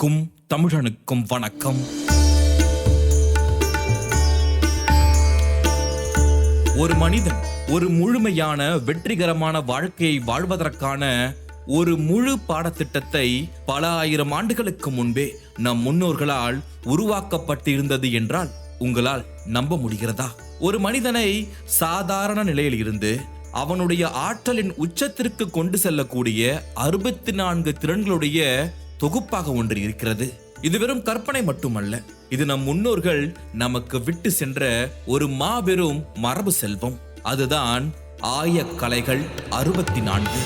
உலகுக்கும் தமிழனுக்கும் வணக்கம். ஒரு மனிதன் ஒரு முழுமையான வெற்றிகரமான வாழ்க்கையை வாழ்வதற்கான ஒரு முழு பாடத்திட்டத்தை பல ஆயிரம் ஆண்டுகளுக்கு முன்பே நம் முன்னோர்களால் உருவாக்கப்பட்டிருந்தது என்றால் உங்களால் நம்ப முடிகிறதா? ஒரு மனிதனை சாதாரண நிலையில் இருந்து அவனுடைய ஆற்றலின் உச்சத்திற்கு கொண்டு செல்லக்கூடிய அறுபத்தி நான்கு திறன்களுடைய தொகுப்பாக ஒன்று இருக்கிறது. இது வெறும் கற்பனை மட்டுமல்ல. இது நம் முன்னோர்கள் நமக்கு விட்டு சென்ற ஒரு மாபெரும் மரபு செல்வம். அதுதான் ஆயக்கலைகள் அறுபத்தி நான்கு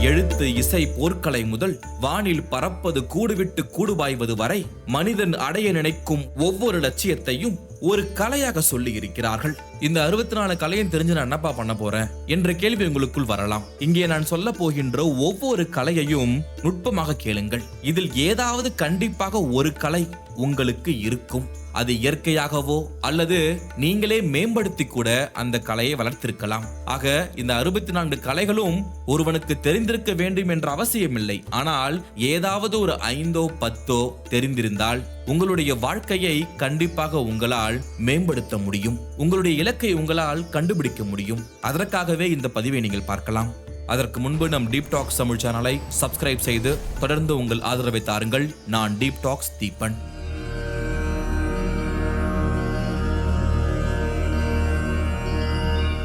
எழுத்து இசை போர்க்கலை முதல் வானில் பறப்பது கூடுவிட்டு கூடுபாய்வது வரை மனிதன் அடைய நினைக்கும் ஒவ்வொரு லட்சியத்தையும் ஒரு கலையாக சொல்லி இருக்கிறார்கள் இந்த அறுபத்தி நாலு கலையும் தெரிஞ்சு நான் என்னப்பா பண்ண போறேன்? என்ற கேள்வி உங்களுக்குள் வரலாம். இங்கே நான் சொல்ல போகின்ற ஒவ்வொரு கலையையும் நுட்பமாக கேளுங்கள். இதில் ஏதாவது கண்டிப்பாக ஒரு கலை உங்களுக்கு இருக்கும். அது இயற்கையாகவோ அல்லது நீங்களே மேம்படுத்தி கூட அந்த கலையை வளர்த்திருக்கலாம். ஆக இந்த அறுபத்தி நான்கு கலைகளும் ஒருவனுக்கு தெரிந்திருக்க வேண்டும் என்ற அவசியமில்லை. ஆனால் ஏதாவது ஒரு ஐந்தோ பத்தோ தெரிந்திருந்தால் உங்களுடைய வாழ்க்கையை கண்டிப்பாக உங்களால் மேம்படுத்த முடியும். உங்களுடைய இலக்கை உங்களால் கண்டுபிடிக்க முடியும். அதற்காகவே இந்த பதிவை நீங்கள் பார்க்கலாம். அதற்கு முன்பு நம் டீப் டாக்ஸ் தமிழ் சேனலை சப்ஸ்கிரைப் செய்து தொடர்ந்து உங்கள் ஆதரவை தாருங்கள். நான் டீப் டாக்ஸ் தீபன்.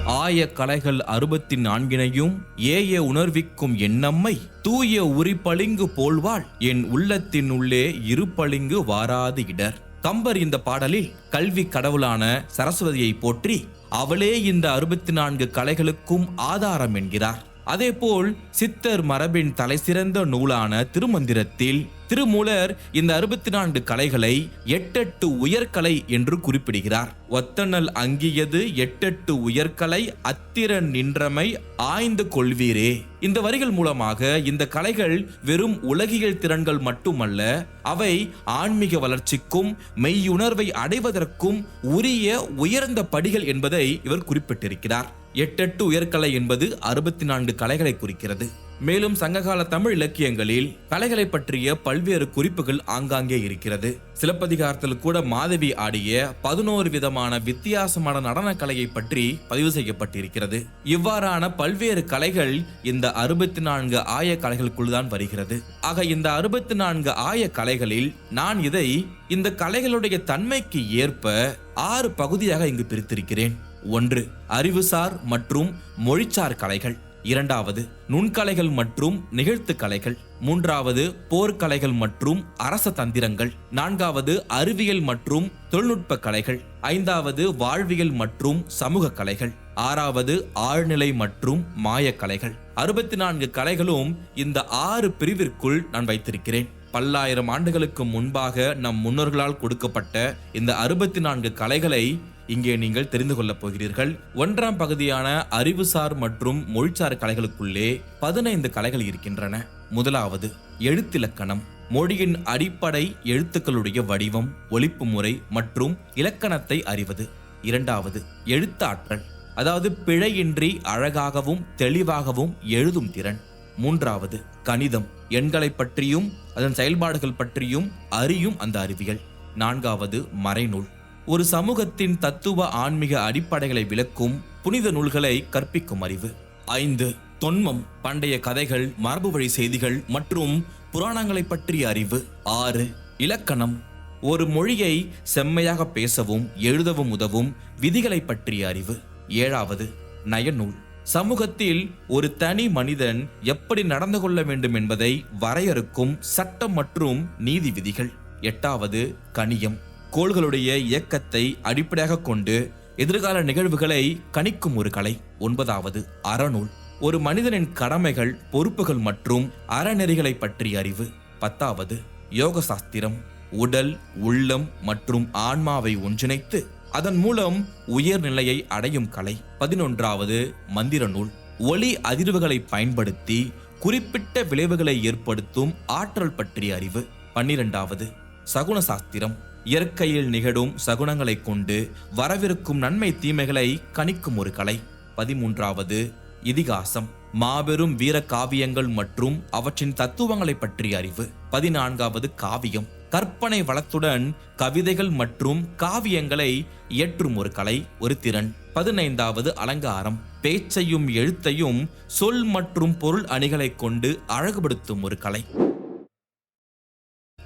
ஆய கலைகள் அறுபத்தி நான்கினையும் ஏய உணர்விக்கும் எண்ணம்மை தூய உரிப்பளிங்கு போல்வாள். என் உள்ளத்தின் உள்ளே இருப்பளிங்கு வாராது இடர். கம்பர் இந்த பாடலில் கல்வி கடவுளான சரஸ்வதியை போற்றி அவளே இந்த அறுபத்தி நான்கு கலைகளுக்கும் ஆதாரம் என்கிறார். அதேபோல் சித்தர் மரபின் தலைசிறந்த நூலான திருமந்திரத்தில் திருமூலர் இந்த அறுபத்தி நான்கு கலைகளை எட்டெட்டு உயர்கலை என்று குறிப்பிடுகிறார். ஒத்தனல் அங்கியது எட்டெட்டு உயர்கலை அத்திரன் நின்றமை ஆய்ந்து கொள்வீரே. இந்த வரிகள் மூலமாக இந்த கலைகள் வெறும் உலகியல் திறன்கள் மட்டுமல்ல அவை ஆன்மீக வளர்ச்சிக்கும் மெய்யுணர்வை அடைவதற்கும் உரிய உயர்ந்த படிகள் என்பதை இவர் குறிப்பிட்டிருக்கிறார். எட்டெட்டு உயர்கலை என்பது அறுபத்தி நான்கு கலைகளை குறிக்கிறது. மேலும் சங்ககால தமிழ் இலக்கியங்களில் கலைகளை பற்றிய பல்வேறு குறிப்புகள் ஆங்காங்கே இருக்கிறது. சிலப்பதிகாரத்தில் கூட மாதவி ஆடிய பதினோரு விதமான வித்தியாசமான நடன கலையை பற்றி பதிவு செய்யப்பட்டிருக்கிறது. இவ்வாறான பல்வேறு கலைகள் இந்த அறுபத்தி நான்கு ஆய கலைகளுக்குள் தான் வருகிறது. ஆக இந்த அறுபத்தி நான்கு ஆய கலைகளில் நான் இதை இந்த கலைகளுடைய தன்மைக்கு ஏற்ப ஆறு பகுதியாக இங்கு பிரித்திருக்கிறேன். ஒன்று அறிவுசார் மற்றும் மொழிச்சார் கலைகள். இரண்டாவது நுண்கலைகள் மற்றும் நிகழ்த்து கலைகள் மூன்றாவது போர்க்கலைகள் மற்றும் அரச தந்திரங்கள். நான்காவது அறிவியல் மற்றும் தொழில்நுட்ப கலைகள். ஐந்தாவது வாழ்வியல் மற்றும் சமூக கலைகள். ஆறாவது ஆழ்நிலை மற்றும் மாயக்கலைகள் அறுபத்தி நான்கு கலைகளும் இந்த ஆறு பிரிவிற்குள் நான் வைத்திருக்கிறேன். பல்லாயிரம் ஆண்டுகளுக்கு முன்பாக நம் முன்னோர்களால் கொடுக்கப்பட்ட இந்த அறுபத்தி நான்கு கலைகளை இங்கே நீங்கள் தெரிந்து கொள்ளப் போகிறீர்கள். ஒன்றாம் பகுதியான அறிவுசார் மற்றும் மொழிசார் கலைகளுக்குள்ளே பதினைந்து கலைகள் இருக்கின்றன. முதலாவது எழுத்திலக்கணம். மொழியின் அடிப்படை எழுத்துக்களுடைய வடிவம் ஒழிப்பு முறை மற்றும் இலக்கணத்தை அறிவது. இரண்டாவது எழுத்தாற்றல். அதாவது பிழையின்றி அழகாகவும் தெளிவாகவும் எழுதும் திறன். மூன்றாவது கணிதம். எண்களை பற்றியும் அதன் செயல்பாடுகள் பற்றியும் அறியும் அந்த அறிவியல். நான்காவது மறைநூல். ஒரு சமூகத்தின் தத்துவ ஆன்மீக அடிப்படைகளை விளக்கும் புனித நூல்களை கற்பிக்கும் அறிவு. ஐந்து தொன்மம் பண்டைய கதைகள் மரபு வழி செய்திகள் மற்றும் புராணங்களை பற்றிய அறிவு. ஆறு இலக்கணம். ஒரு மொழியை செம்மையாக பேசவும் எழுதவும் உதவும் விதிகளை பற்றிய அறிவு. ஏழாவது நயநூல். சமூகத்தில் ஒரு தனி மனிதன் எப்படி நடந்து கொள்ள வேண்டும் என்பதை வரையறுக்கும் சட்டம் மற்றும் நீதி விதிகள். எட்டாவது கணியம். கோள்களுடைய இயக்கத்தை அடிப்படையாக கொண்டு எதிர்கால நிகழ்வுகளை கணிக்கும் ஒரு கலை. ஒன்பதாவது அறநூல். ஒரு மனிதனின் கடமைகள் பொறுப்புகள் மற்றும் அறநெறிகளை பற்றிய அறிவு. பத்தாவது யோக சாஸ்திரம் உடல் உள்ளம் மற்றும் ஆன்மாவை ஒன்றிணைத்து அதன் மூலம் உயர்நிலையை அடையும் கலை. பதினொன்றாவது மந்திர நூல் ஒளி அதிர்வுகளை பயன்படுத்தி குறிப்பிட்ட விளைவுகளை ஏற்படுத்தும் ஆற்றல் பற்றிய அறிவு. பன்னிரெண்டாவது சகுன சாஸ்திரம் இயற்கையில் நிகழும் சகுனங்களைக் கொண்டு வரவிருக்கும் நன்மை தீமைகளை கணிக்கும் ஒரு கலை. பதிமூன்றாவது இதிகாசம். மாபெரும் வீர காவியங்கள் மற்றும் அவற்றின் தத்துவங்களை பற்றிய அறிவு. பதினான்காவது காவியம். கற்பனை வளத்துடன் கவிதைகள் மற்றும் காவியங்களை இயற்றும் ஒரு கலை ஒரு திறன். பதினைந்தாவது அலங்காரம். பேச்சையும் எழுத்தையும் சொல் மற்றும் பொருள் அணிகளைக் கொண்டு அழகுபடுத்தும் ஒரு கலை.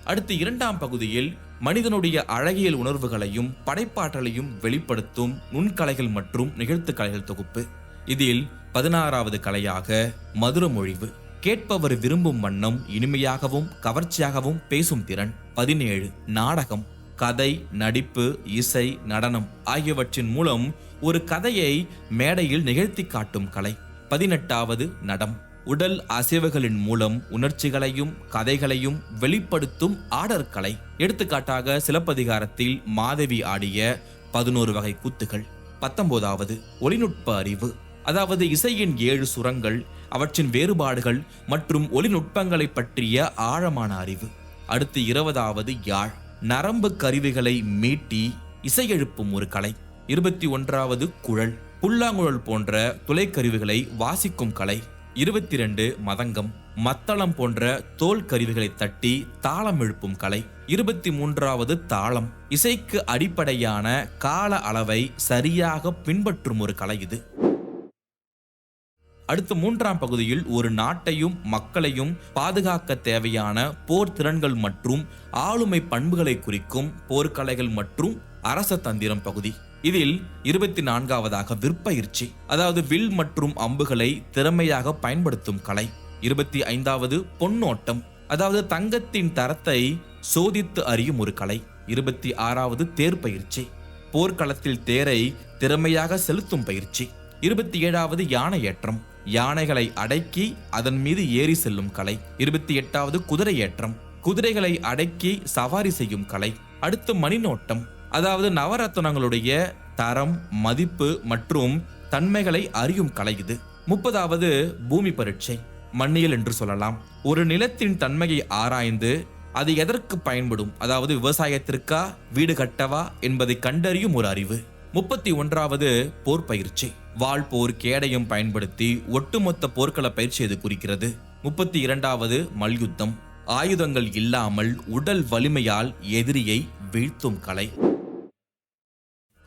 அடுத்து இரண்டாம் பகுதியில் மனிதனுடைய அழகியல் உணர்வுகளையும் படைப்பாற்றலையும் வெளிப்படுத்தும் நுண்கலைகள் மற்றும் நிகழ்த்து கலைகள் தொகுப்பு. இதில் பதினாறாவது கலையாக மதுரமொழிவு கேட்பவர் விரும்பும் வண்ணம் இனிமையாகவும் கவர்ச்சியாகவும் பேசும் திறன். பதினேழு நாடகம் கதை நடிப்பு இசை நடனம் ஆகியவற்றின் மூலம் ஒரு கதையை மேடையில் நிகழ்த்தி காட்டும் கலை. பதினெட்டாவது நடம். உடல் அசைவுகளின் மூலம் உணர்ச்சிகளையும் கதைகளையும் வெளிப்படுத்தும் ஆடற்கலை. எடுத்துக்காட்டாக சிலப்பதிகாரத்தில் மாதவி ஆடிய பதினோரு வகை கூத்துகள். பத்தொன்பதாவது ஒளிநுட்ப அறிவு. அதாவது இசையின் ஏழு சுரங்கள் அவற்றின் வேறுபாடுகள் மற்றும் ஒளிநுட்பங்களை பற்றிய ஆழமான அறிவு. அடுத்து இருபதாவது யாழ். நரம்பு கருவிகளை மீட்டி இசையெழுப்பும் ஒரு கலை. இருபத்தி ஒன்றாவது குழல். புல்லாங்குழல் போன்ற துளைக்கருவிகளை வாசிக்கும் கலை. இருபத்தி ரெண்டு மதங்கம் மத்தளம் போன்ற தோல் கருவிகளை தட்டி தாளம் எழுப்பும் கலை. இருபத்தி மூன்றாவது தாளம் இசைக்கு அடிப்படையான கால அளவை சரியாக பின்பற்றும் ஒரு கலை இது. அடுத்து மூன்றாம் பகுதியில் ஒரு நாட்டையும் மக்களையும் பாதுகாக்க தேவையான போர் திறன்கள் மற்றும் ஆளுமை பண்புகளை குறிக்கும் போர்க்கலைகள் மற்றும் அரச தந்திரம் பகுதி. இதில் இருபத்தி நான்காவதாக விற்பயிற்சி அதாவது வில் மற்றும் அம்புகளை திறமையாக பயன்படுத்தும் கலை. இருபத்தி ஐந்தாவது பொன்னோட்டம் அதாவது தங்கத்தின் தரத்தை சோதித்து அறியும் ஒரு கலை. இருபத்தி ஆறாவது தேர் பயிற்சி போர்க்களத்தில் தேரை திறமையாக செலுத்தும் பயிற்சி. இருபத்தி ஏழாவது யானை ஏற்றம் யானைகளை அடக்கி அதன் மீது ஏறி செல்லும் கலை. இருபத்தி எட்டாவது குதிரை ஏற்றம் குதிரைகளை அடக்கி சவாரி செய்யும் கலை. அடுத்து மணிநோட்டம் அதாவது நவரத்னங்களுடைய தரம் மதிப்பு மற்றும் தன்மைகளை அறியும் கலை இது. முப்பதாவது பூமி பரீட்சை. மண்ணியல் என்று சொல்லலாம். ஒரு நிலத்தின் தன்மையை ஆராய்ந்து அது எதற்கு பயன்படும்? அதாவது விவசாயத்திற்கா வீடு கட்டவா என்பதை கண்டறியும் ஒரு அறிவு. முப்பத்தி ஒன்றாவது போர் பயிற்சி. வாள் போர் கேடயம் பயன்படுத்தி ஒட்டுமொத்த போர்க்கள பயிற்சி இது குறிக்கிறது? முப்பத்தி இரண்டாவது மல்யுத்தம். ஆயுதங்கள் இல்லாமல் உடல் வலிமையால் எதிரியை வீழ்த்தும் கலை.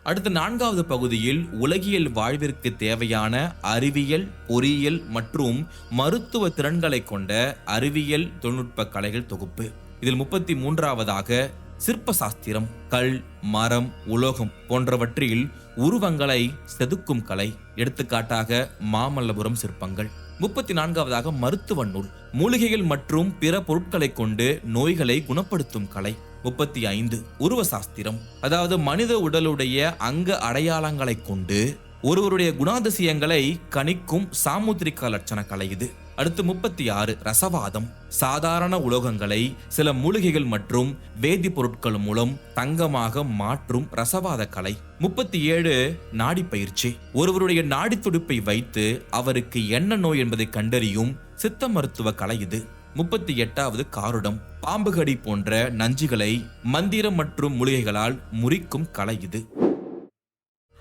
அடுத்த நான்காவது பகுதியில் உலகியல் வாழ்விற்கு தேவையான அறிவியல் பொறியியல் மற்றும் மருத்துவ திறன்களை கொண்ட அறிவியல் தொழில்நுட்ப கலைகள் தொகுப்பு. இதில் முப்பத்தி மூன்றாவதாக சிற்ப சாஸ்திரம் கல் மரம் உலோகம் போன்றவற்றில் உருவங்களை செதுக்கும் கலை. எடுத்துக்காட்டாக மாமல்லபுரம் சிற்பங்கள். முப்பத்தி நான்காவதாக மருத்துவ நூல் மூலிகைகள் மற்றும் பிற பொருட்களை கொண்டு நோய்களை குணப்படுத்தும் கலை. முப்பத்தி ஐந்து உருவ சாஸ்திரம் அதாவது மனித உடலுடைய அங்க அடையாளங்களை கொண்டு ஒருவருடைய குணாதிசயங்களை கணிக்கும் சாமுத்திரிக லட்சண கலை இது. அடுத்து முப்பத்தி ஆறு ரசவாதம். சாதாரண உலோகங்களை சில மூலிகைகள் மற்றும் வேதி பொருட்கள் மூலம் தங்கமாக மாற்றும் ரசவாத கலை. முப்பத்தி ஏழு நாடி பயிற்சி. ஒருவருடைய நாடி துடிப்பை வைத்து அவருக்கு என்ன நோய் என்பதை கண்டறியும் சித்த மருத்துவ கலை இது. முப்பத்தி எட்டாவது காருடம். பாம்புகடி போன்ற நஞ்சுகளை மந்திரம் மற்றும் மூலிகைகளால் முறிக்கும் கலை இது.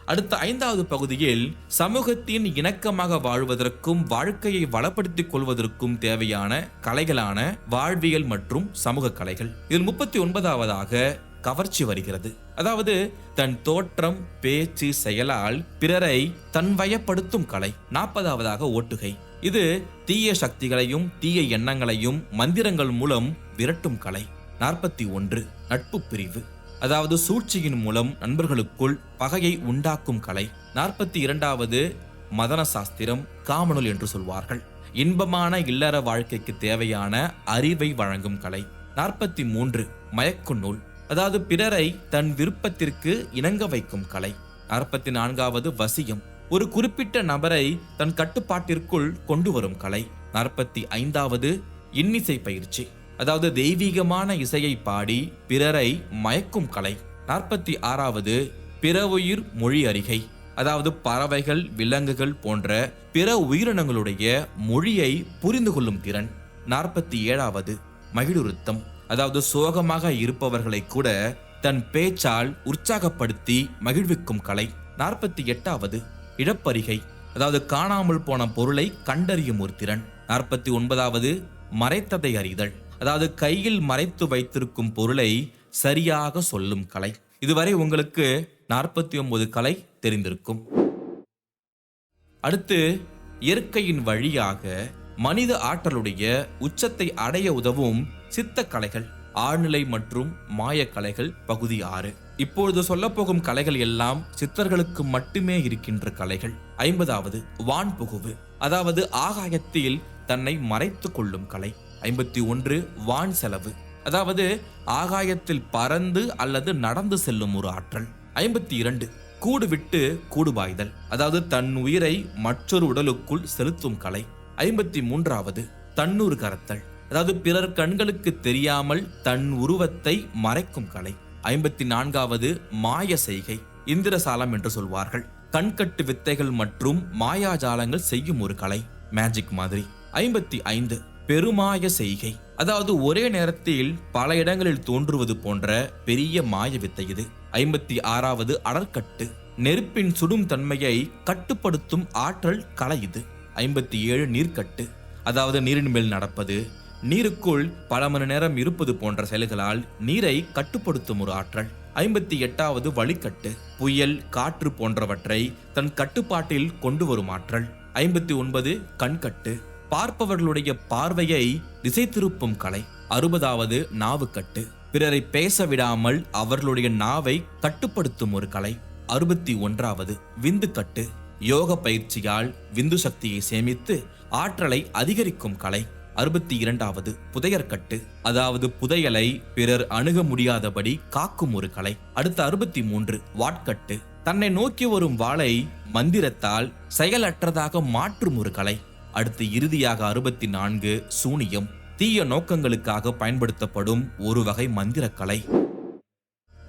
அடுத்த ஐந்தாவது பகுதியில் சமூகத்தின் இணக்கமாக வாழ்வதற்கும் வாழ்க்கையை வளப்படுத்திக் கொள்வதற்கும் தேவையான கலைகளான வாழ்வியல் மற்றும் சமூக கலைகள். இதில் முப்பத்தி ஒன்பதாவதாக கவர்ச்சி வருகிறது. அதாவது தன் தோற்றம் பேச்சு செயலால் பிறரை தன் வயப்படுத்தும் கலை. நாற்பதாவதாக ஓட்டுகை. இது தீய சக்திகளையும் தீய எண்ணங்களையும் மந்திரங்கள் மூலம் விரட்டும் கலை. நாற்பத்தி ஒன்று. நட்பு பிரிவு அதாவது சூழ்ச்சியின் மூலம் நண்பர்களுக்குள் பகையை உண்டாக்கும் கலை. நாற்பத்தி இரண்டாவது. மதன சாஸ்திரம் காமனுல் என்று சொல்வார்கள். இன்பமான இல்லற வாழ்க்கைக்கு தேவையான அறிவை வழங்கும் கலை. நாற்பத்தி மூன்று. மயக்கு நூல் அதாவது பிறரை தன் விருப்பத்திற்கு இணங்க வைக்கும் கலை. நாற்பத்தி நான்காவது வசியம். ஒரு குறிப்பிட்ட நபரை தன் கட்டுப்பாட்டிற்குள் கொண்டு வரும் கலை. நாற்பத்தி ஐந்தாவது இன்னிசை பயிற்சி. அதாவது தெய்வீகமான இசையை பாடி பிறரை மயக்கும் கலை. நாற்பத்தி ஆறாவது பிறவுயிர் மொழி அறிகை. அதாவது பறவைகள் விலங்குகள் போன்ற பிற உயிரினங்களுடைய மொழியை புரிந்து கொள்ளும் திறன். நாற்பத்தி ஏழாவது மகிழுருத்தம். அதாவது சோகமாக இருப்பவர்களை கூட தன் பேச்சால் உற்சாகப்படுத்தி மகிழ்விக்கும் கலை. நாற்பத்தி எட்டாவது இழப்பறிகை அதாவது காணாமல் போன பொருளை கண்டறியும் ஒரு திறன். நாற்பத்தி ஒன்பதாவது மறைத்ததை அறிதல். அதாவது கையில் மறைத்து வைத்திருக்கும் பொருளை சரியாக சொல்லும் கலை. இதுவரை உங்களுக்கு நாற்பத்தி ஒன்பது கலை தெரிந்திருக்கும். அடுத்து இயற்கையின் வழியாக மனித ஆற்றலுடைய உச்சத்தை அடைய உதவும் சித்தக்கலைகள் ஆழ்நிலை மற்றும் மாயக்கலைகள் பகுதி ஆறு. இப்பொழுது சொல்லப்போகும் கலைகள் எல்லாம் சித்தர்களுக்கு மட்டுமே இருக்கின்ற கலைகள். ஐம்பதாவது வான் புகுவு அதாவது ஆகாயத்தில் தன்னை மறைத்து கொள்ளும் கலை. ஐம்பத்தி ஒன்று வான் செலவு அதாவது ஆகாயத்தில் பறந்து அல்லது நடந்து செல்லும் ஒரு ஆற்றல். ஐம்பத்தி இரண்டு கூடு விட்டு கூடுபாய்தல் அதாவது தன் உயிரை மற்றொரு உடலுக்குள் செலுத்தும் கலை. ஐம்பத்தி மூன்றாவது தன்னூறு கரத்தல் அதாவது பிறர் கண்களுக்கு தெரியாமல் தன் உருவத்தை மறைக்கும் கலை. ஐம்பத்தி நான்காவது மாய செய்கை இந்திரசாலம் என்று சொல்வார்கள். கண்கட்டு வித்தைகள் மற்றும் மாயாஜாலங்கள் செய்யும் ஒரு கலை மேஜிக் மாதிரி. ஐம்பத்தி ஐந்து பெருமாய செய்கை. அதாவது ஒரே நேரத்தில் பல இடங்களில் தோன்றுவது போன்ற பெரிய மாய வித்தை இது. ஐம்பத்தி ஆறாவது அடற்கட்டு நெருப்பின் சுடும் தன்மையை கட்டுப்படுத்தும் ஆற்றல் கலை இது. ஐம்பத்தி ஏழு நீர்க்கட்டு அதாவது நீரின் மேல் நடப்பது நீருக்குள் பல மணி நேரம் இருப்பது போன்ற செயல்களால் நீரை கட்டுப்படுத்தும் ஒரு ஆற்றல். ஐம்பத்தி எட்டாவது வழிக்கட்டு புயல் காற்று போன்றவற்றை தன் கட்டுப்பாட்டில் கொண்டு வரும் ஆற்றல். ஐம்பத்தி ஒன்பது கண்கட்டு பார்ப்பவர்களுடைய பார்வையை திசை திருப்பும் கலை. அறுபதாவது நாவுக்கட்டு பிறரை பேச விடாமல் அவர்களுடைய நாவை கட்டுப்படுத்தும் ஒரு கலை. அறுபத்தி ஒன்றாவது விந்துக்கட்டு யோக பயிற்சியால் விந்து சக்தியை சேமித்து ஆற்றலை அதிகரிக்கும் கலை. அறுபத்தி இரண்டாவது புதையற்கட்டு. அதாவது புதையலை பிறர் அணுக முடியாதபடி காக்கும் ஒரு கலை. அடுத்த அறுபத்தி மூன்று வாட்கட்டு. தன்னை நோக்கி வரும் வாளை மந்திரத்தால் செயலற்றதாக மாற்றும் ஒரு கலை. அடுத்து இறுதியாக அறுபத்தி நான்கு சூனியம். தீய நோக்கங்களுக்காக பயன்படுத்தப்படும் ஒரு வகை மந்திரக்கலை.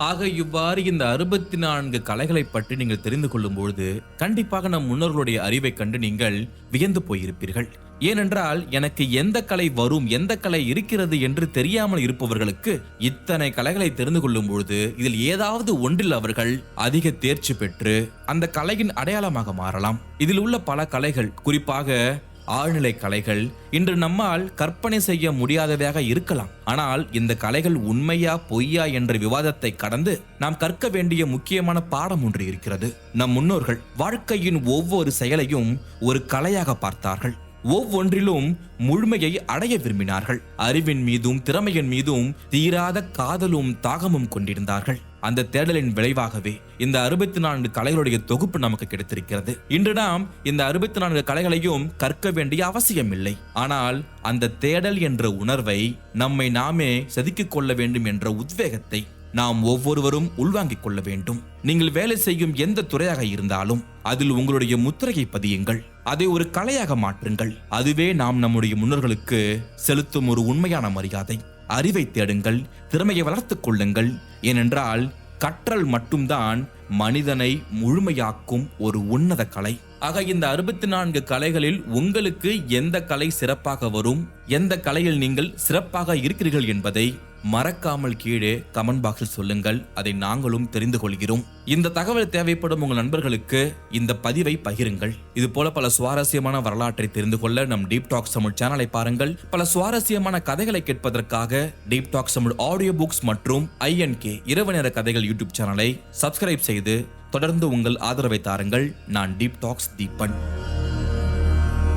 ஆக இவ்வாறு இந்த அறுபத்தி நான்கு கலைகளை பற்றி நீங்கள் தெரிந்து கொள்ளும் பொழுது கண்டிப்பாக நம் முன்னோர்களுடைய அறிவை கண்டு நீங்கள் வியந்து போயிருப்பீர்கள். ஏனென்றால் எனக்கு எந்த கலை வரும் எந்த கலை இருக்கிறது என்று தெரியாமல் இருப்பவர்களுக்கு இத்தனை கலைகளை தெரிந்து கொள்ளும் பொழுது இதில் ஏதாவது ஒன்றில் அவர்கள் அதிக தேர்ச்சி பெற்று அந்த கலையின் அடையாளமாக மாறலாம். இதில் உள்ள பல கலைகள் குறிப்பாக ஆழ்நிலை கலைகள் இன்று நம்மால் கற்பனை செய்ய முடியாதவையாக இருக்கலாம். ஆனால் இந்த கலைகள் உண்மையா பொய்யா என்ற விவாதத்தை கடந்து நாம் கற்க வேண்டிய முக்கியமான பாடம் ஒன்று இருக்கிறது. நம் முன்னோர்கள் வாழ்க்கையின் ஒவ்வொரு செயலையும் ஒரு கலையாக பார்த்தார்கள். ஒவ்வொன்றிலும் முழுமையை அடைய விரும்பினார்கள். அறிவின் மீதும் திறமையின் மீதும் தீராத காதலும் தாகமும் கொண்டிருந்தார்கள். அந்த தேடலின் விளைவாகவே இந்த அறுபத்தி நான்கு கலைகளுடைய தொகுப்பு நமக்கு கிடைத்திருக்கிறது. இன்று நாம் இந்த அறுபத்தி நான்கு கலைகளையும் கற்க வேண்டிய அவசியம் இல்லை ஆனால் அந்த தேடல் என்ற உணர்வை நம்மை நாமே செதுக்கிக் கொள்ள வேண்டும் என்ற உத்வேகத்தை நாம் ஒவ்வொருவரும் உள்வாங்கிக் கொள்ள வேண்டும். நீங்கள் வேலை செய்யும் எந்த துறையாக இருந்தாலும் அதில் உங்களுடைய முத்திரையை பதியுங்கள். அதை ஒரு கலையாக மாற்றுங்கள். அதுவே நாம் நம்முடைய முன்னோர்களுக்கு செலுத்தும் ஒரு உண்மையான மரியாதை. அறிவை தேடுங்கள் திறமையை வளர்த்து கொள்ளுங்கள். ஏனென்றால் கற்றல் மட்டும்தான் மனிதனை முழுமையாக்கும் ஒரு உன்னத கலை. ஆக இந்த அறுபத்தி நான்கு கலைகளில் உங்களுக்கு எந்த கலை சிறப்பாக வரும்? எந்த கலையில் நீங்கள் சிறப்பாக இருக்கிறீர்கள் என்பதை மறக்காமல் கீழே கமெண்ட் பாக்ஸில் சொல்லுங்கள். அதை நாங்களும் தெரிந்து கொள்கிறோம். இந்த தகவல் தேவைப்படும் உங்கள் நண்பர்களுக்கு இந்த பதிவை பகிருங்கள். இது போல பல சுவாரஸ்யமான வரலாற்றை தெரிந்து கொள்ள நம் டீப் டாக்ஸ் தமிழ் சேனலை பாருங்கள். பல சுவாரஸ்யமான கதைகளை கேட்பதற்காக deep talks Tamil audio books மற்றும் ஐஎன்கே இரவு நேர கதைகள் யூடியூப் சேனலை சப்ஸ்கிரைப் செய்து தொடர்ந்து உங்கள் ஆதரவை தாருங்கள். நான் டீப் டாக்ஸ் தீபன்.